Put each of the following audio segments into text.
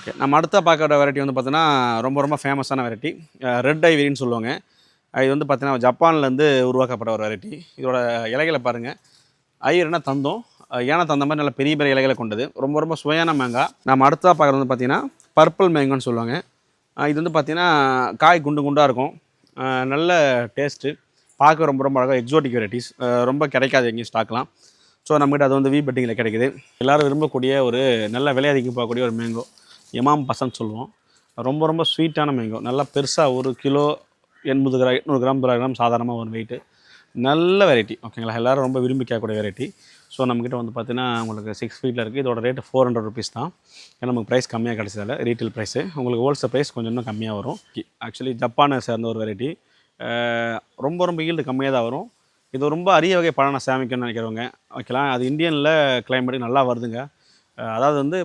Okay நம்ம அடுத்த பார்க்குற வெரைட்டி வந்து பார்த்தீங்கன்னா ரொம்ப ரொம்ப ஃபேமஸான வெரைட்டி ரெட் ஐவரின்னு சொல்லுவாங்க. இது வந்து பார்த்தீங்கன்னா ஜப்பான்லேருந்து உருவாக்கப்பட்ட ஒரு வெரைட்டி இதோட இலைகளை பாருங்கள் ஐயர்னா தந்தம்? ஏன்னா தந்த மாதிரி நல்ல பெரிய பெரிய இலைகளை கொண்டது. ரொம்ப ரொம்ப சுவையான மேங்காய் நம்ம அடுத்ததாக பார்க்குறது வந்து பார்த்திங்கன்னா பர்பிள் மேங்கோன்னு சொல்லுவாங்க. இது வந்து பார்த்திங்கன்னா காய் குண்டு குண்டாக இருக்கும். நல்ல டேஸ்ட்டு பார்க்க ரொம்ப ரொம்ப அழகாக எக்ஸோட்டிக் வெரைட்டிஸ் ரொம்ப கிடைக்காது எங்கேயும் ஸ்டாக்லாம் ஸோ நம்மகிட்ட அது வந்து வி பெட்டிங்கில் கிடைக்குது. எல்லோரும் விரும்பக்கூடிய ஒரு நல்ல விலையதிக்கு போகக்கூடிய ஒரு மேங்கோ இமாம் பசன் சொல்லுவோம். ரொம்ப ரொம்ப ஸ்வீட்டான மேங்கோ நல்லா பெருசாக ஒரு கிலோ எண்பது கிராம் எட்நூறு கிராம் தொள்ளாயிரம் கிராம் சாதாரணமாக ஒரு வெயிட்டு நல்ல வெரைட்டி ஓகேங்களா எல்லோரும் ரொம்ப விரும்பி கேட்கக்கூடிய வெரைட்டி ஸோ நம்மக்கிட்ட வந்து பார்த்தீங்கன்னா உங்களுக்கு சிக்ஸ் ஃபீட்டில் இருக்குது இதோட ரேட்டு ஃபோர் ஹண்ட்ரட் ருபீஸ் தான். ஏன்னா நமக்கு ப்ரைஸ் கம்மியாக கிடைச்சதால ரீட்டைல் ப்ரைஸு உங்களுக்கு ஹோல்சேல் ப்ரைஸ் கொஞ்சம் இன்னும் கம்மியாக வரும். ஆக்சுவலி ஜப்பானை சேர்ந்த ஒரு வெரைட்டி ரொம்ப ரொம்ப ஈல்டு கம்மியாக தான் வரும். இது ரொம்ப அரிய வகை பழம் நான் சேமிக்கணும்னு நினைக்கிறவங்க. ஓகேலாம் அது இந்தியனில் கிளைமேட்டுக்கு நல்லா வருதுங்க. அதாவது வந்து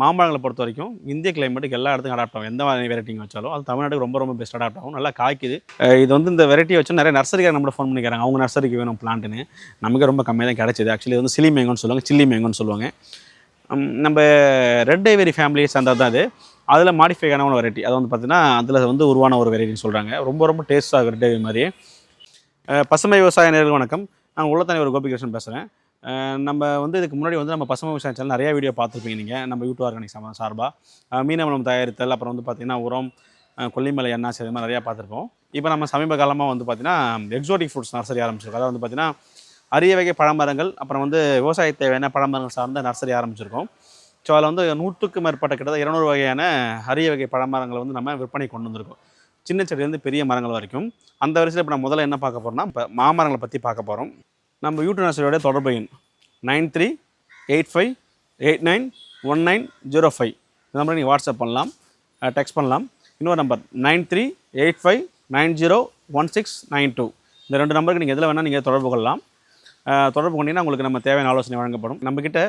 மாம்பழங்களை பொறுத்த வரைக்கும் இந்திய கிளைமேட்டுக்கு எல்லா இடத்துக்கும் அடாப்ட் ஆகும். எந்த மாதிரி வெரைட்டிங்க வச்சாலும். அது தமிழ்நாட்டுக்கு ரொம்ப ரொம்ப பெஸ்ட் அடாப்ட் ஆகும். நல்லா காய்க்குது. இது வந்து இந்த வெரைட்டியை வச்சு நிறைய நர்சரிக்காக நம்மளை ஃபோன் பண்ணிக்கிறாங்க. அவங்க நர்சரிக்கு வேணும் பிளான்ட்டுன்னு நமக்கு ரொம்ப கம்மியாக தான் கிடச்சிது. ஆக்சுவலி வந்து சில்லி மேங்கோன்னு சொல்லுவாங்க சில்லி மேங்கோன்னு சொல்லுவாங்க. நம்ம ரெட் ஐவரி ஃபேமிலியை சேர்ந்தது தான் அது. அதில் மாடிஃபை ஆன ஒரு வெரைட்டி அது வந்து பார்த்திங்கன்னா அதில் வந்து உருவான ஒரு வெரைட்டின்னு சொல்கிறாங்க ரொம்ப ரொம்ப டேஸ்ட்டாக ரெட் ஐவரி மாதிரி பசுமை விவசாய நேர்கள் வணக்கம். நான் உள்ளத்தனி ஒரு கோபிகிருஷ்ணன் பேசுகிறேன் நம்ம வந்து இதுக்கு முன்னாடி வந்து நம்ம பசுமை விவசாய சேனல் நிறைய வீடியோ பார்த்துருப்பீங்க நீங்கள் நம்ம யூடியூப் ஆர்கானிக் சம சார்பாக மீனவளம் தயாரித்தல் அப்புறம் வந்து பார்த்திங்கன்னா உரம் கொல்லிமலை எண்ணாச்சி இது மாதிரி நிறையா பார்த்துருப்போம் இப்போ நம்ம சமீப காலமாக வந்து பார்த்திங்கன்னா எக்ஸோட்டிக் ஃப்ரூட்ஸ் நர்சரி ஆரம்பிச்சிருக்கோம் அதாவது வந்து பார்த்திங்கன்னா அரிய வகை பழமரங்கள் அப்புறம் வந்து விவசாய தேவையான பழமரங்கள் சார்ந்த நர்சரி ஆரம்பிச்சிருக்கோம் ஸோ அதில் வந்து நூற்றுக்கும் மேற்பட்ட கிட்டத்தட்ட இருநூறு வகையான அரிய வகை பழமரங்களை வந்து நம்ம விற்பனை கொண்டு வந்திருக்கோம் சின்ன செடியிலேருந்து பெரிய மரங்கள் வரைக்கும் அந்த வரிசையில் இப்போ நம்ம முதல்ல என்ன பார்க்க போகிறோம்னா இப்போ மாமரங்களை பற்றி பார்க்க போகிறோம் நம்ம யூடியூப் நர்சரியோட தொடர்பு எண் nine three eight five eight nine one nine zero five. இந்த நம்பரை நீங்கள் வாட்ஸ்அப் பண்ணலாம் டெக்ஸ்ட் பண்ணலாம். இன்னொரு number nine three eight five nine zero one six nine two. இந்த ரெண்டு நம்பருக்கு நீங்கள் எதில் வேணால் நீங்கள் தொடர்பு கொள்ளலாம். தொடர்பு கொண்டீங்கன்னா உங்களுக்கு நம்ம தேவையான ஆலோசனை வழங்கப்படும். நம்மக்கிட்ட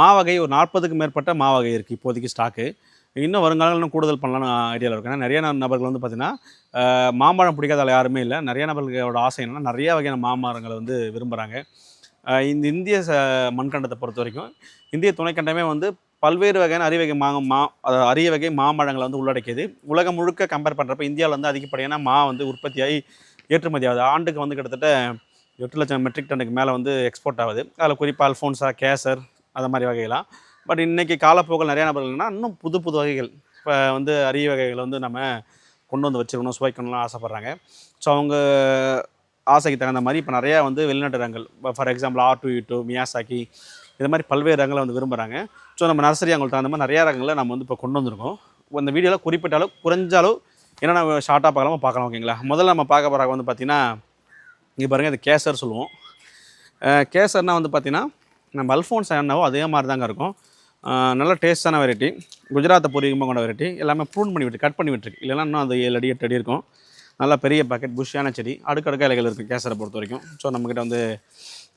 மாவகை ஒரு நாற்பதுக்கு மேற்பட்ட மாவகை இருக்குது இப்போதைக்கு ஸ்டாக்கு இன்னும் வருங்காலங்கள் இன்னும் கூடுதல் பண்ணலாம்னு ஐடியாவில் இருக்கு ஏன்னா நிறைய நபர்கள் வந்து பார்த்திங்கன்னா மாம்பழம் பிடிக்காத ஆள் யாருமே இல்லை. நிறைய நபர்களோட ஆசை என்னென்னா நிறைய வகையான மாமரங்களை வந்து விரும்புகிறாங்க இந்த இந்திய ச மண்கண்டத்தை பொறுத்த வரைக்கும் இந்திய துணைக்கண்டமே வந்து பல்வேறு வகையான அரிய வகை மா மா அதாவது அரிய வகை மாமரங்களை வந்து உள்ளடக்கியது. உலகம் முழுக்க கம்பேர் பண்ணுறப்ப இந்தியாவில் வந்து அதிகப்படியான மா வந்து உற்பத்தியாகி ஏற்றுமதி ஆகுது. ஆண்டுக்கு வந்து கிட்டத்தட்ட எட்டு லட்சம் மெட்ரிக் டன்னுக்கு மேலே வந்து எக்ஸ்போர்ட் ஆகுது. அதில் குறிப்பாக அல்ஃபோன்ஸா கேசர் அது மாதிரி வகையெல்லாம். பட் இன்றைக்கி காலப்போக்கில் நிறையா நபர்கள்னா இன்னும் புது புது வகைகள் இப்போ வந்து அரிய வகைகளை வந்து நம்ம கொண்டு வந்து வச்சுருக்கணும் சுவைக்கணும்லாம் ஆசைப்பட்றாங்க. ஸோ அவங்க ஆசைக்கு தகுந்த மாதிரி இப்போ நிறையா வந்து வெளிநாட்டு ரகங்கள் for example R two two Miyazaki இது மாதிரி பல்வேறு ரங்களை வந்து விரும்புகிறாங்க ஸோ நம்ம நர்சரி அவங்களுக்கு தகுந்த மாதிரி நிறையா ரங்களை நம்ம வந்து இப்போ கொண்டு வந்திருக்கோம். இந்த வீடியோவில் குறிப்பிட்ட அளவு குறைஞ்ச அளவு என்னென்ன ஷார்ட்டாக பார்க்கலாமோ? பார்க்கலாம் ஓகேங்களா முதல்ல நம்ம பார்க்க போகிறாங்க வந்து பார்த்திங்கன்னா இங்கே பாருங்கள் இது கேசர் சொல்லுவோம். கேசர்னால் வந்து பார்த்தீங்கன்னா நம்ம அல்ஃபோன்ஸ் என்னவோ அதே மாதிரி தாங்க இருக்கும். நல்ல டேஸ்டான வெரைட்டி. குஜராத்தை பூர்வீகமாக கொண்ட வெரைட்டி. எல்லாமே ப்ரூன் பண்ணி விட்டு கட் பண்ணி விட்டுருக்கு. இல்லைன்னா இன்னும் அது ஏழு அடி எட்டு அடி இருக்கும். நல்லா பெரிய பாக்கெட் புஷ்ஷான செடி. அடுக்கடுக்க இலைகள் இருக்குது கேசரை பொறுத்த வரைக்கும். ஸோ நம்மக்கிட்ட வந்து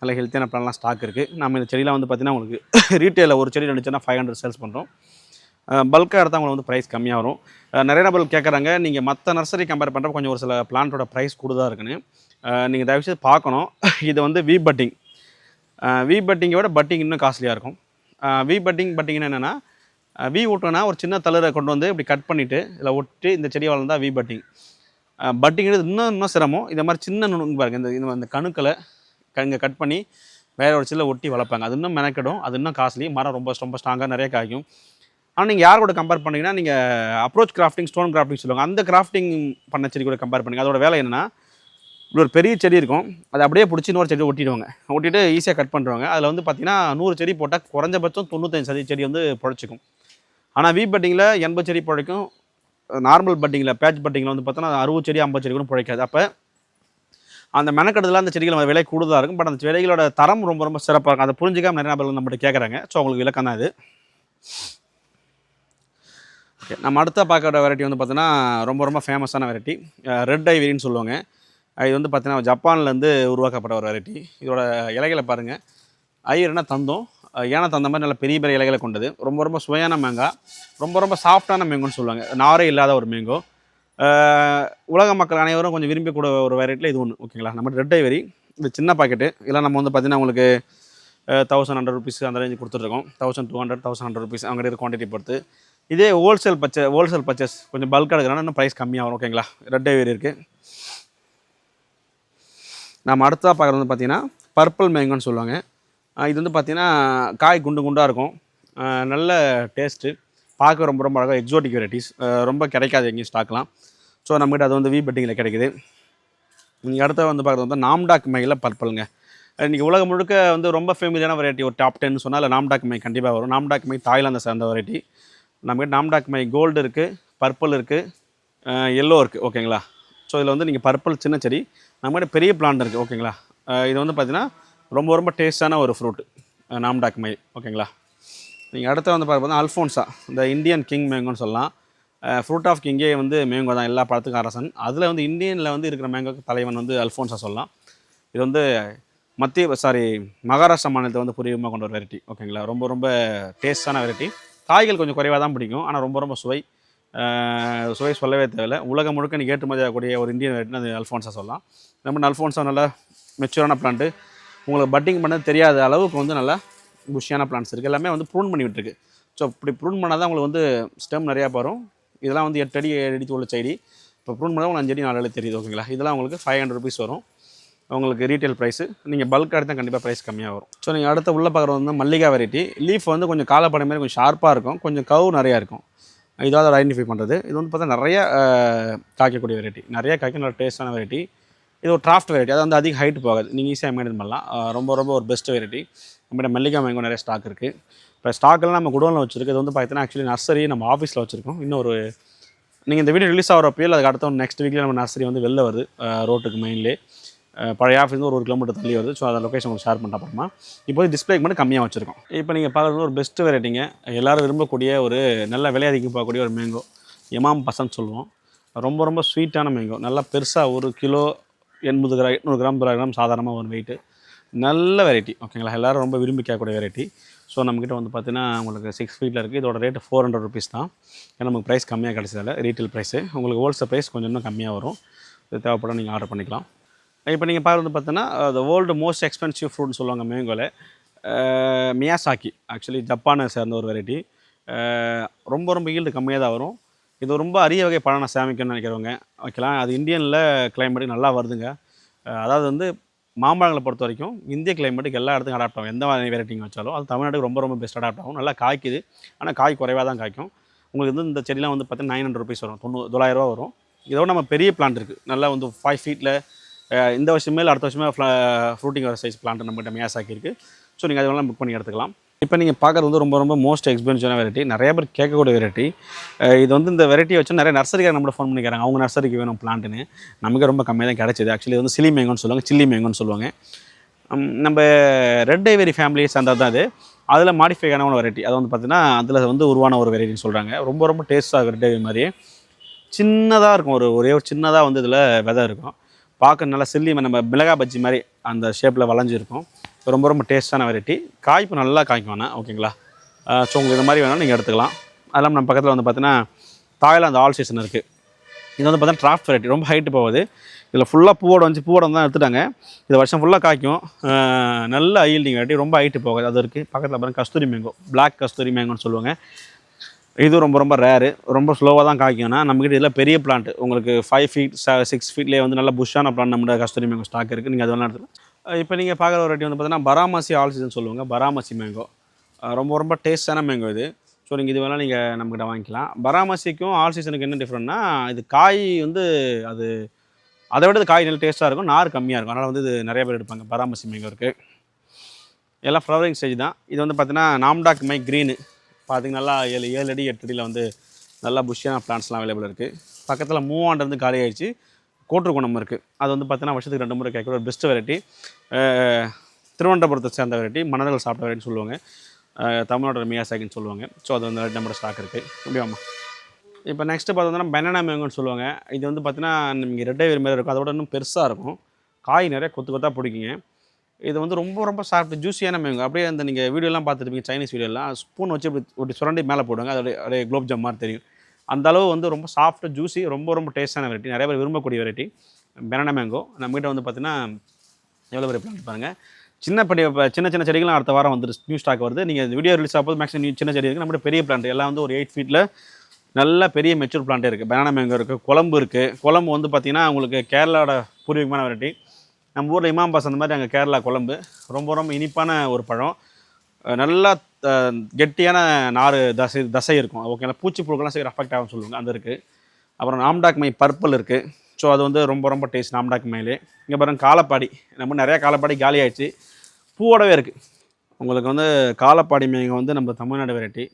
நல்ல ஹெல்த்தியான பிளான்லாம் ஸ்டாக் இருக்குது நம்ம இந்த செடியெலாம் வந்து பார்த்திங்கன்னா உங்களுக்கு ரீட்டெயிலில் ஒரு செடி ரெண்டுச்சுன்னா ஃபைவ் ஹண்ட்ரட் சேல்ஸ் பண்ணுறோம் பல்காக எடுத்தால் உங்களுக்கு வந்து ப்ரைஸ் கம்மியாக வரும். நிறைய நபர்கள் கேட்குறாங்க நீங்கள் மற்ற நர்சரி கம்பேர் பண்ணுறப்ப கொஞ்சம் ஒரு சில பிளான்ட்டோட ப்ரைஸ் கூடுதலாக இருக்குன்னு. நீங்கள் தயவுசெய்து பார்க்கணும். இது வந்து வி பட்டிங் வி பட்டிங்கை விட பட்டிங் இன்னும் காஸ்ட்லியாக இருக்கும். வி பட்டிங் பட்டிங்கன்னா என்னென்னா வி விட்டோன்னா ஒரு சின்ன தளரை கொண்டு வந்து இப்படி கட் பண்ணிவிட்டு இதில் ஒட்டி இந்த செடி வளர்ந்தா வி பட்டிங் பட்டிங்கிறது இன்னும் இன்னும் சிரமம். இந்த மாதிரி சின்ன நுணுங்க பாருங்கள் இந்த இந்த- இந்த கணுக்களை இங்கே கட் பண்ணி வேற ஒரு சில ஒட்டி வளர்ப்பாங்க. அது இன்னும் மெனக்கிடும். அது இன்னும் காஸ்ட்லி மரம் ரொம்ப ரொம்ப ஸ்ட்ராங்காக நிறைய காய்க்கும். ஆனால் நீங்கள் யார் கூட கம்பேர் பண்ணிங்கன்னா நீங்கள் அப்ரோச் கிராஃப்டிங் ஸ்டோன் கிராஃப்டிங் சொல்லுவாங்க. அந்த கிராஃப்டிங் பண்ண செடி கூட கம்பேர் பண்ணுங்கள் அதோட வேலை என்னென்னா இப்படி ஒரு பெரிய செடி இருக்கும். அதை அப்படியே பிடிச்சி இன்னொரு செடி ஒட்டிடுவாங்க. ஒட்டிட்டு ஈஸியாக கட் பண்ணுறாங்க அதில் வந்து பார்த்திங்கன்னா நூறு செடி போட்டால் குறைஞ்சபட்சம் தொண்ணூத்தஞ்சு சதி செடி வந்து பொழைச்சிக்கும் ஆனால் வீ பட்டிங்கில் எண்பது செடி பிழைக்கும் நார்மல் பட்டிங்கில் பேட்ச் பட்டிங்கில் வந்து பார்த்தோன்னா அறுபது செடி ஐம்பது செடி கூட பிழைக்காது அப்போ அந்த மெனக்கெடுதல அந்த செடிகள் விலை கூடுதலாக இருக்கும். பட் அந்த செடிகளோட தரம் ரொம்ப ரொம்ப சிறப்பாக இருக்கும். அதை புரிஞ்சிக்காம நிறைய நபர்கள் நம்மகிட்ட கேட்குறாங்க ஸோ அவங்களுக்கு விளக்கம் தான் இது. ஓகே நம்ம அடுத்த பார்க்குற வெரைட்டி வந்து பார்த்தோன்னா ரொம்ப ரொம்ப ஃபேமஸான வெரைட்டி ரெட் ஐவரின்னு சொல்லுவாங்க. இது வந்து பார்த்திங்கன்னா ஜப்பான்லேருந்து உருவாக்கப்பட்ட ஒரு வெரைட்டி. இதோட இலைகளை பாருங்கள் ஐயர்னா தந்தம்? ஏன்னா தந்த மாதிரி நல்ல பெரிய பெரிய இலைகளை கொண்டது. ரொம்ப ரொம்ப சுவையான மேங்காய் ரொம்ப ரொம்ப சாஃப்டான மேங்கோன்னு சொல்லுவாங்க. நாரே இல்லாத ஒரு மேங்கோ உலக மக்கள் அனைவரும் கொஞ்சம் விரும்பி கூட ஒரு வெரைட்டியில் இது ஒன்று ஓகேங்களா நம்ம ரெட் ஐவரி இது சின்ன பாக்கெட்டு இதெல்லாம் நம்ம வந்து பார்த்தீங்கன்னா உங்களுக்கு தௌசண்ட் ஹண்ட்ரட் ருபீஸ் அந்த ரேஞ்சு கொடுத்துருக்கோம் thousand two hundred thousand hundred rupees அவங்க இருக்கிற குவான்டிட்டி பொறுத்து. இதே ஹோல்சேல் பர்ச்சே ஹோல்சேல் பர்ச்சேஸ் கொஞ்சம் பல்க் எடுக்கிறனால இன்னும் ப்ரைஸ் கம்மியாக வரும் ஓகேங்களா ரெட் ஐவேரி இருக்குது நம்ம அடுத்ததாக பார்க்குறது வந்து பார்த்தீங்கன்னா பர்பிள் மேங்கோன்னு சொல்லுவாங்க. இது வந்து பார்த்திங்கன்னா காய் குண்டு குண்டாக இருக்கும். நல்ல டேஸ்ட்டு பார்க்க ரொம்ப ரொம்ப அழகாக எக்ஸோட்டிக் வெரைட்டிஸ் ரொம்ப கிடைக்காது எங்கேயும் ஸ்டாக்லாம் ஸோ நம்மகிட்ட அது வந்து வி பெட்டிங்கில் கிடைக்குது. நீங்கள் அடுத்த வந்து பார்க்குறது வந்து நாம்டாக் மையில் பர்பிளுங்க இன்றைக்கி உலகம் முழுக்க வந்து ரொம்ப ஃபேமிலியான வெரைட்டி ஒரு டாப் டென் சொன்னால் அதில் நாம்டாக் மை கண்டிப்பாக வரும். நாம்டாக் மை தாய்லாந்தை சேர்ந்த வெரைட்டி நம்மகிட்ட நாம்டாக் மை கோல்டு இருக்குது பர்பிள் இருக்குது எல்லோ இருக்குது ஓகேங்களா ஸோ இதில் வந்து நீங்கள் பர்பிள் சின்ன செடி நம்மகிட்ட பெரிய பிளான் இருக்குது ஓகேங்களா? இது வந்து பார்த்திங்கன்னா ரொம்ப ரொம்ப டேஸ்டான ஒரு ஃப்ரூட் நாம்டாக் மை ஓகேங்களா? நீங்கள் அடுத்த வந்து பார்க்கும்போது அல்ஃபோன்ஸா இந்த இந்தியன் கிங் மேங்கோன்னு சொல்லலாம். ஃப்ரூட் ஆஃப் கிங்கே வந்து மேங்கோ தான் எல்லா பழத்துக்கும் அரசன். அதில் வந்து இந்தியனில் வந்து இருக்கிற மேங்கோக்கு தலைவன் வந்து அல்ஃபோன்ஸா சொல்லலாம். இது வந்து மத்திய சாரி மகாராஷ்டிரா மாநிலத்தை வந்து பூர்வீகமாக கொண்ட ஒரு வெரைட்டி ஓகேங்களா? ரொம்ப ரொம்ப டேஸ்டான வெரைட்டி காய்கள் கொஞ்சம் குறைவாக தான் பிடிக்கும் ஆனால் ரொம்ப ரொம்ப சுவை. சுவை சொல்லவே தேவையில்லை. உலகம் முழுக்க நீங்கள் ஏற்றுமதி ஆகக்கூடிய ஒரு இந்தியன் வெரைட்டின்னு அது அல்ஃபோன்ஸா சொல்லலாம். நம்ம அல்ஃபோன்ஸா நல்லா மெச்சூரான பிளான்ட்டு உங்களுக்கு பட்டிங் பண்ணது தெரியாத அளவுக்கு வந்து நல்லா புஷியான பிளான்ஸ் இருக்குது எல்லாமே வந்து ப்ரூன் பண்ணி விட்டுருக்கு. ஸோ இப்படி ப்ரூன் பண்ணால் தான் உங்களுக்கு வந்து ஸ்டெம் நிறையா வரும். இதெல்லாம் வந்து எட்டு அடி ஏழு அடித்து உள்ள செடி. இப்போ ப்ரூன் பண்ணால் உங்களுக்கு அஞ்சு அடி நாலு அடி தெரியுது ஓகேங்களா இதெல்லாம் உங்களுக்கு ஃபைவ் ஹண்ட்ரட் ருபீஸ் வரும். உங்களுக்கு ரீட்டைல் ப்ரைஸு நீங்கள் பல்க் எடுத்தால் கண்டிப்பாக ப்ரைஸ் கம்மியாக வரும். ஸோ நீங்கள் அடுத்த உள்ள பார்க்குறது வந்து மல்லிகா வெரைட்டி லீஃப் வந்து கொஞ்சம் காலப்படை மாதிரி கொஞ்சம் ஷார்ப்பாக இருக்கும். கொஞ்சம் கவு நிறையா இருக்கும். இதாவது ஐடென்டிஃபை பண்ணுறது இது வந்து பார்த்தா நிறைய காய்க்கக்கூடிய வெரைட்டி நிறைய காய்க்க நல்ல டேஸ்டான வெரைட்டி இது ஒரு டிராஃப்ட் வெரைட்டி அது வந்து அதிக ஹைட் போகாது. நீங்கள் ஈஸியாக மெயின்டைன் பண்ணலாம். ரொம்ப ரொம்ப ஒரு பெஸ்ட் வெரைட்டி நம்மகிட்ட மல்லிகா மேங்கோ நிறைய ஸ்டாக் இருக்குது இப்போ ஸ்டாக்கெல்லாம் நம்ம குடோனில் வச்சிருக்கு. இது வந்து பார்த்தீங்கன்னா ஆக்சுவலி நர்சரி நம்ம ஆஃபீஸில் வச்சுருக்கோம். இன்னொரு நீங்கள் இந்த வீடியோ ரிலீஸ் ஆகிறப்போ இல்லை அதுக்கு அடுத்த நெக்ஸ்ட் வீக்கில் நம்ம நர்சரி வந்து வெளில வருது. ரோட்டுக்கு மெயின்லே பழைய ஆஃபீஸ் ஒரு ஒரு கிலோமீட்டர் தள்ளி வருது. ஸோ அதை லொக்கேஷன் உங்களுக்கு ஷேர் பண்ண அப்புறமா. இப்போ டிஸ்பிளேக்கு மட்டும் கம்மியாக வச்சுருக்கோம். இப்போ நீங்கள் பார்க்குறது ஒரு பெஸ்ட்டு வெரைட்டிங்க எல்லாரும் விரும்பக்கூடிய ஒரு நல்ல விலையதிக்கு போகக்கூடிய ஒரு மேங்கோ எமாம் பசன் சொல்லுவோம். ரொம்ப ரொம்ப ஸ்வீட்டான மேங்கோ நல்லா பெருசாக ஒரு கிலோ எண்பது கிராம் எட்நூறு கிராம் தொள்ளாயிரம் கிராம் சாதாரணமாக ஒரு வெயிட்டு நல்ல வெரைட்டி ஓகேங்களா எல்லோரும் ரொம்ப விரும்பி கேட்கக்கூடிய வெரைட்டி ஸோ நம்மக்கிட்ட வந்து பார்த்தீங்கன்னா உங்களுக்கு சிக்ஸ் ஃபீட்டில் இருக்குது இதோட ரேட்டு ஃபோர் ஹண்ட்ரட் ருபீஸ் தான். ஏன்னா நமக்கு ப்ரைஸ் கம்மியாக கிடச்சதால ரீட்டைல் ப்ரைஸு உங்களுக்கு ஹோல்சேல் ப்ரைஸ் கொஞ்சம் இன்னும் கம்மியாக வரும். இது தேவைப்பட நீங்கள் ஆர்டர் பண்ணிக்கலாம். இப்போ நீங்கள் பார்க்குறது பார்த்தீங்கன்னா த வேர்ல்டு மோஸ்ட் எக்ஸ்பென்சிவ் ஃப்ரூட்னு சொல்லுவாங்க மேங்கோவில் மியாசாக்கி ஆக்சுவலி ஜப்பானை சேர்ந்த ஒரு வெரைட்டி ரொம்ப ரொம்ப ஈல்டு கம்மியாக தான் வரும். இது ரொம்ப அரிய வகை பழம் நான் சேமிக்கணும்னு நினைக்கிறவங்க. வைக்கலாம் அது இந்தியனில் கிளைமேட்டுக்கு நல்லா வருதுங்க. அதாவது வந்து மாம்பழங்களை பொறுத்த வரைக்கும் இந்திய கிளைமேட்டுக்கு எல்லா இடத்துக்கும் அடாப்ட் ஆகும். எந்த மாதிரி வெரைட்டிங்க வச்சாலும். அது தமிழ்நாட்டுக்கு ரொம்ப ரொம்ப பெஸ்ட் அடாப்ட் ஆகும். நல்லா காய்க்குது. ஆனால் காய் குறைவாக தான் காய்க்கும். உங்களுக்கு வந்து இந்த செடிலாம் வந்து பார்த்தீங்கன்னா நைன் ஹண்ட்ரட் ருபீஸ் வரும். தொண்ணூறு தொள்ளாயிரரூவா வரும். இதோட நம்ம பெரிய பிளான்ட் இருக்குது நல்லா வந்து ஃபைவ் ஃபீட்டில் இந்த வருஷமே இல்லை அடுத்த வருஷமே ஃப்ரூட்டிங் வர சைஸ் பிளான்ட் நம்மகிட்ட மியாசாக்கி இருக்குது ஸோ நீங்கள் அது வேணால் புக் பண்ணி எடுத்துக்கலாம். இப்போ நீங்கள் பார்க்குறது வந்து ரொம்ப ரொம்ப மோஸ்ட் எக்ஸ்பென்சிவான வெரைட்டி நிறைய பேர் கேட்கக்கூடிய வெரைட்டி இது வந்து இந்த வெரைட்டி வச்சு நிறைய நர்சரிக்காக நம்மளை ஃபோன் பண்ணிக்கிறாங்க. அவங்க நர்சரிக்கு வேணும் பிளான்ட்டுன்னு நமக்கு ரொம்ப கம்மியாக தான் கிடச்சிது. ஆக்சுவலி வந்து சில்லி மேங்கோன்னு சொல்லுவாங்க சில்லி மேங்கோன்னு சொல்லுவாங்க. நம்ம ரெட் ஐவரி ஃபேமிலிஸ் சேர்ந்தது தான் அது. அதில் மாடிஃபை ஆன ஒரு வெரைட்டி அது வந்து பார்த்திங்கன்னா அதில் வந்து உருவான ஒரு வெரைட்டின்னு சொல்கிறாங்க ரொம்ப ரொம்ப டேஸ்ட்டாக ரெட் ஐவி மாதிரி சின்னதாக இருக்கும். ஒரு ஒரே ஒரு சின்னதாக வந்து இதில் விதை இருக்கும். பார்க்க நல்லா சில்லி நம்ம மிளகா பஜ்ஜி மாதிரி அந்த ஷேப்பில் வளைஞ்சிருக்கும். ரொம்ப ரொம்ப டேஸ்ட்டான வெரைட்டி காய்ப்பு நல்லா காய்க்கும் வேணாம் ஓகேங்களா ஸோ உங்களுக்கு இது மாதிரி வேணாலும் நீங்கள் எடுத்துக்கலாம். அது இல்லாமல் நம்ம பக்கத்தில் வந்து பார்த்தீங்கன்னா தாய்லாந்து ஆல் சீசன் இருக்குது இது வந்து பார்த்தீங்கன்னா டிராஃப்ட் வெரைட்டி ரொம்ப ஹைட்டு போகுது. இதில் ஃபுல்லாக பூவோட வந்து பூவோட தான் எடுத்துட்டாங்க. இது வருஷம் ஃபுல்லாக காய்க்கும். நல்ல ஐல்டிங் வெரைட்டி ரொம்ப ஹைட்டு போகாது. அது இருக்குது பக்கத்தில் பார்த்தீங்கன்னா கஸ்தூரி மேங்கோ பிளாக் கஸ்தூரி மேங்கோன்னு சொல்லுவாங்க. இது ரொம்ப ரொம்ப ரேரு ரொம்ப ஸ்லோவாக தான் காய்க்கும்னா நம்மக்கிட்ட இதில் பெரிய பிளான்ட் உங்களுக்கு ஃபைவ் ஃபீட் சிக்ஸ் ஃபீட்லேயே வந்து நல்ல புஷ்ஷான பிளான்ட் நம்ம கஸ்தூரி மேங்கோ ஸ்டாக் இருக்குது நீங்கள் அதெல்லாம் எடுத்துக்கலாம். இப்போ நீங்கள் பார்க்குற வெரைட்டி வந்து பார்த்தீங்கன்னா பராமசி ஆல் சீசன் சொல்லுவாங்க. பராமசி மேங்கோ ரொம்ப ரொம்ப டேஸ்டான மேங்கோ இது. ஸோ நீங்கள் இது வேணால் நீங்கள் நம்மக்கிட்ட வாங்கிக்கலாம். பராமசிக்கும் ஆல் சீசனுக்கு என்ன டிஃப்ரெண்ட்னா இது காய் வந்து அது அதை விட இது காய் நல்ல டேஸ்ட்டாக இருக்கும். நார் கம்மியாக இருக்கும். அதனால் வந்து இது நிறைய பேர் எடுப்பாங்க. பராமசி மேங்கோ இருக்குது எல்லாம் ஃப்ளவரிங் ஸ்டேஜ் தான். இது வந்து பார்த்தீங்கன்னா நாம்டாக் மை க்ரீனு பார்த்தீங்கன்னா நல்லா ஏழு ஏழு அடி எட்டு அடியில் வந்து நல்லா புஷ்ஷான பிளான்ஸ்லாம் அவைலபிள் இருக்குது பக்கத்தில் மூவாண்டு காலி ஆயிடுச்சு. கோட்டுக்குணம் இருக்குது அது வந்து பார்த்தீங்கன்னா வருஷத்துக்கு ரெண்டு முறை கேட்குற ஒரு பெஸ்ட் வெரைட்டி திருவனந்தபுரத்தை சேர்ந்த வெரைட்டி மன்னர்கள் சாப்பிட்ட வெரைட்டி சொல்லுவாங்க. தமிழ்நாட்டோட மியாசாக்கின்னு சொல்லுவாங்க. ஸோ அது வந்து நம்மளோட ஸ்டாக் இருக்குது அப்படியாம்மா இப்போ நெக்ஸ்ட்டு பார்த்தோம்னா பனானா மேங்கோன்னு சொல்லுவாங்க. இது வந்து பார்த்தீங்கன்னா நீங்கள் ரெட்டே வேறு மாதிரி இருக்கும். அதோட இன்னும் பெருசாக இருக்கும். காய் நிறைய கொத்து கொத்தாக பிடிக்குங்க. இது வந்து ரொம்ப ரொம்ப சாஃப்ட் ஜூஸியான மேங்கோ அப்படியே அந்த நீங்கள் வீடியோலாம் பார்த்துருப்பீங்க சைனீஸ் வீடியோலாம் ஸ்பூன் வச்சு இப்படி இப்படி சுரண்டி மேலே போடுவாங்க. அதோட அப்படியே குலோப் ஜாம் மாதிரி தெரியும். அந்த அளவு வந்து ரொம்ப சாஃப்ட் ஜூஸி ரொம்ப ரொம்ப டேஸ்டான வெரைட்டி நிறைய பேர் விரும்பக்கூடிய வெரைட்டி பெனானா மேங்கோ நம்மகிட்ட வந்து பார்த்தீங்கன்னா எவ்வளோ பேர் பிளான் பாருங்கள் சின்ன படி சின்ன சின்ன செடிகளும் அடுத்த வாரம் வந்து நியூ ஸ்டாக் வருது. நீங்கள் வீடியோ ரிலீஸ் ஆகும்போது மேக்ஸிமம் சின்ன செடி இருக்குது நம்மகிட்ட பெரிய பிளான்ட் எல்லாம் வந்து ஒரு எயிட் ஃபீட்டில் நல்ல பெரிய மெச்சூர் பிளான்ட்டே இருக்குது பெனானா மேங்கோ இருக்குது குழம்பு இருக்குது குழம்பு வந்து பார்த்திங்கன்னா உங்களுக்கு கேரளாவோட பூர்வீகமான வெரைட்டி நம்ம ஊரில் இமாம்பாஸ் அந்த மாதிரி அங்கே கேரளா குழம்பு. ரொம்ப ரொம்ப இனிப்பான ஒரு பழம். நல்லா கெட்டியான நாறு தசை தசை இருக்கும். ஓகேங்களா பூச்சி புழுக்கெல்லாம் சீக்கிரம் அஃபெக்ட் ஆகும்னு சொல்லுவாங்க. அது இருக்குது அப்புறம் நாம்டாக் மை பர்பிள் இருக்குது ஸோ அது வந்து ரொம்ப ரொம்ப டேஸ்ட் நாம்டாக் மைலே இங்கே பாருங்க காலப்பாடி. நம்ம நிறையா காலப்பாடி காலி ஆயிடுச்சு. பூவோடவே இருக்குது உங்களுக்கு வந்து காலப்பாடி மேங்க வந்து நம்ம தமிழ்நாடு வெரைட்டி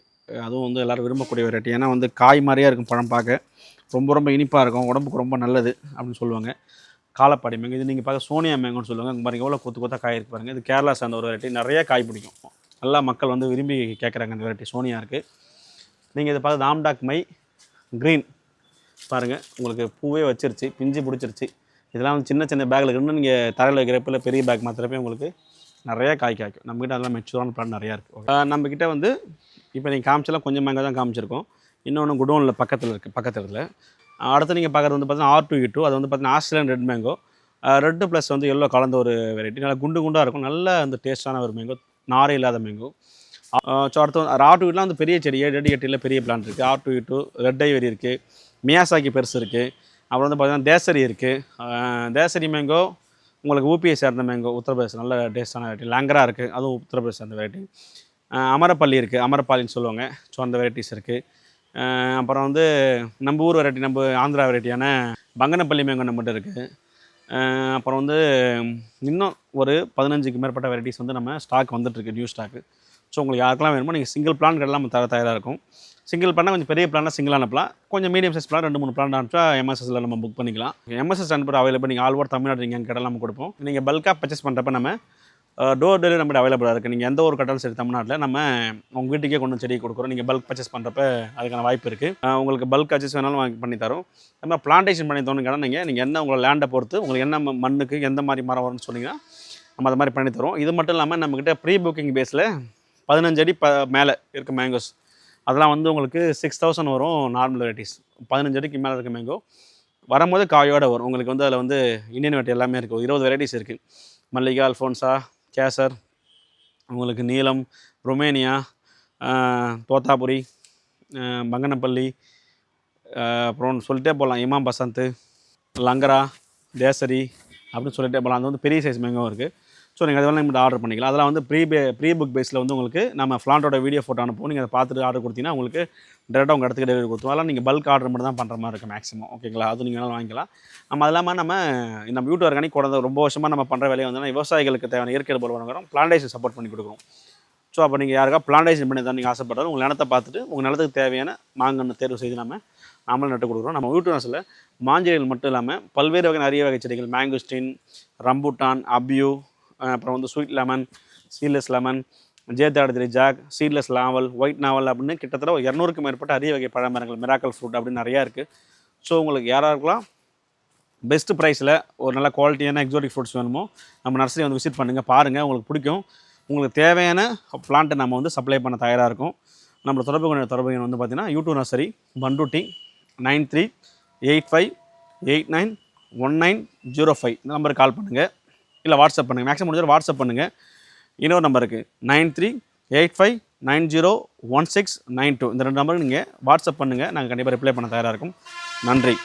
அதுவும் வந்து எல்லோரும் விரும்பக்கூடிய வெரைட்டி ஏன்னா வந்து காய் மாதிரியே இருக்கும் பழம் பார்க்க. ரொம்ப ரொம்ப இனிப்பாக இருக்கும். உடம்புக்கு ரொம்ப நல்லது அப்படின்னு சொல்லுவாங்க. காலப்பாடி மேங்கோ இது நீங்கள் பார்க்க சோனியா மேங்கோன்னு சொல்லுவாங்க. பாருங்கள் எவ்வளோ கொத்து கொத்தாக காய் இருக்கு பாருங்க. இது கேரளா சார்ந்த ஒரு வெரைட்டி. நிறைய காய் பிடிக்கும். நல்லா மக்கள் வந்து விரும்பி கேட்குறாங்க இந்த வெரைட்டி. சோனியா இருக்குது நீங்கள் இதை பார்த்து தாம்டாக் மை க்ரீன் பாருங்கள் உங்களுக்கு பூவே வச்சிருச்சு பிஞ்சு பிடிச்சிருச்சு. இதெல்லாம் வந்து சின்ன சின்ன பேக்கில் இருந்து நீங்கள் தரையில் வைக்கிறப்ப இல்லை பெரிய பேக் மாத்திரப்பே உங்களுக்கு நிறைய காய் காய்க்கும். நம்மக்கிட்ட அதெல்லாம் மெச்சூரான பிளான் நிறையா இருக்குது நம்மக்கிட்ட வந்து இப்போ நீங்கள் காமிச்சலாம் கொஞ்சம் மேங்கோ தான் காமிச்சிருக்கோம். இன்னொன்று குடோனில் பக்கத்தில் இருக்குது பக்கத்தில் அடுத்து நீங்கள் பார்க்குறது வந்து பார்த்தீங்கன்னா ஆர் டூ டூ e அது வந்து பார்த்தீங்கன்னா Australian red mango red plus வந்து எல்லோ கலந்த ஒரு வெரைட்டி நல்லா குண்டு குண்டாக இருக்கும். நல்ல அந்த டேஸ்ட்டான ஒரு மேங்கோ நாரே இல்லாத மேங்கோ ஸோ அடுத்து வந்து ஆர் e டூ வந்து பெரிய செடி ஏழு அடி எட்டில் பெரிய பிளான் இருக்குது R two two red ivory இருக்குது மியாசாக்கி பெருசு இருக்குது அப்புறம் வந்து பார்த்தீங்கன்னா தேசரி இருக்குது தேசரி மேங்கோ உங்களுக்கு ஊபியை சேர்ந்த மேங்கோ உத்தரப்பிரதேசம் நல்ல டேஸ்டான வெரைட்டி லாங்கரா இருக்குது அதுவும் உத்தரப்பிரதேசம் அந்த வெரைட்டி அமரப்பள்ளி இருக்குது அமரப்பாலின்னு சொல்லுவாங்க. ஸோ அந்த வெரைட்டிஸ் இருக்குது அப்புறம் வந்து நம்ம ஊர் வெரைட்டி நம்ம ஆந்திரா வெரைட்டியான பங்கனப்பள்ளி மேங்கோ மட்டும் இருக்குது அப்புறம் வந்து இன்னும் ஒரு பதினஞ்சுக்கு மேற்பட்ட வெரைட்டிஸ் வந்து நம்ம ஸ்டாக் வந்துட்டுருக்கு நியூ ஸ்டாக்கு ஸோ உங்களுக்கு யாருக்கெல்லாம் வேணுமோ நீங்கள் சிங்கிள் பிளான் எல்லாம் நம்ம தர தயாராக இருக்கும். சிங்கிள் பிளானா கொஞ்சம் பெரிய பிளானா சிங்கிள் அனுப்பலாம் கொஞ்சம் மீடியம் சைஸ் பிளான் ரெண்டு மூணு பிளான் அனுப்பிச்சா எம்எஸ்எஸ்ல நம்ம புக் பண்ணிக்கலாம். எம்எஸ்எஸ் அனுப்புற அவைலபிள் நீங்கள் ஆல் ஓவர் தமிழ்நாடு நீங்கள் எங்கள் நம்ம கொடுப்போம். நீங்கள் பல்காக பர்ச்சேஸ் பண்ணுறப்ப நம்ம டோர் டெலிவரி நம்மகிட்ட அவைலபிளாக இருக்குது நீங்கள் எந்த ஒரு கட்டணம் சரி தமிழ்நாட்டில் நம்ம உங்கள் வீட்டுக்கே கொண்டு செடி கொடுக்குறோம். நீங்கள் பல்க் பர்ச்சேஸ் பண்ணுறப்ப அதுக்கான வாய்ப்பு இருக்குது உங்களுக்கு பல்க் பர்ச்சேஸ் வேணாலும் வாங்கி பண்ணி தரோம். நம்ம பிளான்டேஷன் பண்ணி தோணும் கடை நீங்கள் நீங்கள் என்ன உங்களை லேண்டை பொறுத்து உங்களுக்கு என்ன மண்ணுக்கு எந்த மாதிரி மரம் வரும்னு சொன்னீங்கன்னா நம்ம அது மாதிரி பண்ணி தரோம். இது மட்டும் இல்லாமல் நம்மக்கிட்ட ப்ரீ புக்கிங் பேஸில் பதினஞ்சு அடி ப மேலே இருக்க மேங்கோஸ் அதெல்லாம் வந்து உங்களுக்கு சிக்ஸ் தௌசண்ட் வரும் நார்மல் வெரைட்டிஸ் பதினஞ்சு அடிக்கு மேலே இருக்க மேங்கோ வரும்போது காயோடு வரும். உங்களுக்கு வந்து அதில் வந்து இந்தியன் வெரைட்டி எல்லாமே இருக்கும் இருபது வெரைட்டிஸ் இருக்குது மல்லிகா அல்ஃபோன்ஸா கேசர் உங்களுக்கு நீலம் ரொமேனியா தோத்தாபுரி பங்கனப்பள்ளி அப்புறம் சொல்லிட்டே போகலாம் இமாம் பசந்த் லங்கரா தேசரி அப்படின்னு சொல்லிட்டே போகலாம். அது வந்து பெரிய சைஸ் மேங்கோ இருக்குது ஸோ நீங்கள் அதெல்லாம் நீங்கள் ஆர்டர் பண்ணிக்கலாம். அதெல்லாம் வந்து ப்ரீ பே ப்ரீ புக் பேஸில் வந்து உங்களுக்கு நம்ம ஃப்ளாண்டோட வீடியோ ஃபோட்டோ அனுப்புவோம். நீங்கள் அதை பார்த்துட்டு ஆர்டர் கொடுத்தீங்கன்னா உங்களுக்கு டேரெக்டாக உங்கள் இடத்துக்கு டெலிவரி கொடுத்துருவோம். அதெல்லாம் நீங்கள் பல்க் ஆர்டர் மட்டும் தான் பண்ணுற மாதிரி இருக்கும் மேக்ஸிமம் ஓகேங்களா அது நீங்கள் வேணாலும் வாங்கிக்கலாம். நம்ம அது இல்லாமல் நம்ம நம்ம யூடியூப் ஆர்கானிக் கூட ரொம்ப வருஷமாக நம்ம பண்ணுற வேலையை வந்து விவசாயிகளுக்கு தேவையான இயற்கை போல் வழங்குறோம் பிளான்டேஷன் சப்போர்ட் பண்ணி கொடுக்குறோம். ஸோ அப்போ நீங்கள் யாருக்கா பிளான்டேஷன் பண்ணி தான் நீங்கள் ஆசைப்படுறது உங்கள் நிலத்தை பார்த்துட்டு உங்கள் நிலத்துக்கு தேவையான மாங்கன்று தேர்வு செய்து நம்ம நாமளும் நட்டு கொடுக்குறோம். நம்ம வீட்டு நாசில் மாஞ்செடிகள் மட்டும் இல்லாமல் பல்வேறு வகை நிறைய வகை செடிகள் மேங்கோஸ்டின் ரம்புட்டான் அபியூ அப்புறம் வந்து ஸ்வீட் லெமன் சீட்லெஸ் லெமன் ஜேத்தாடத்திரி ஜாக் சீட்லெஸ் லாவல் ஒயிட் நாவல் அப்படின்னு கிட்டத்தட்ட ஒரு இரநூறுக்கும் மேற்பட்ட அரிய வகை பழமரங்கள் மிராக்கல் ஃப்ரூட் அப்படின்னு நிறையா இருக்குது ஸோ உங்களுக்கு யாராருக்கெல்லாம் பெஸ்ட் ப்ரைஸில் ஒரு நல்ல குவாலிட்டியான எக்ஸோட்டிக் ஃப்ரூட்ஸ் வேணுமோ நம்ம நர்சரி வந்து விசிட் பண்ணுங்கள் பாருங்கள் உங்களுக்கு பிடிக்கும். உங்களுக்கு தேவையான பிளான்ட்டை நம்ம வந்து சப்ளை பண்ண தயாராக இருக்கும். நம்ம தொடர்பு கொண்ட தொடர்பு வந்து பார்த்தீங்கன்னா YouTube nursery Panruti nine three eight five eight nine one nine zero five இந்த நம்பருக்கு கால் பண்ணுங்கள் இல்லை வாட்ஸ்அப் பண்ணுங்கள் மேக்ஸிமம் முடிஞ்சால் வாட்ஸ்அப் பண்ணுங்கள் இன்னொரு நம்பர் இருக்குது nine three eight five nine zero one six nine two. இந்த ரெண்டு நம்பருக்கு நீங்கள் வாட்ஸ்அப் பண்ணுங்கள் நாங்கள் கண்டிப்பாக ரிப்ளை பண்ண தயாராக இருக்கும். நன்றி.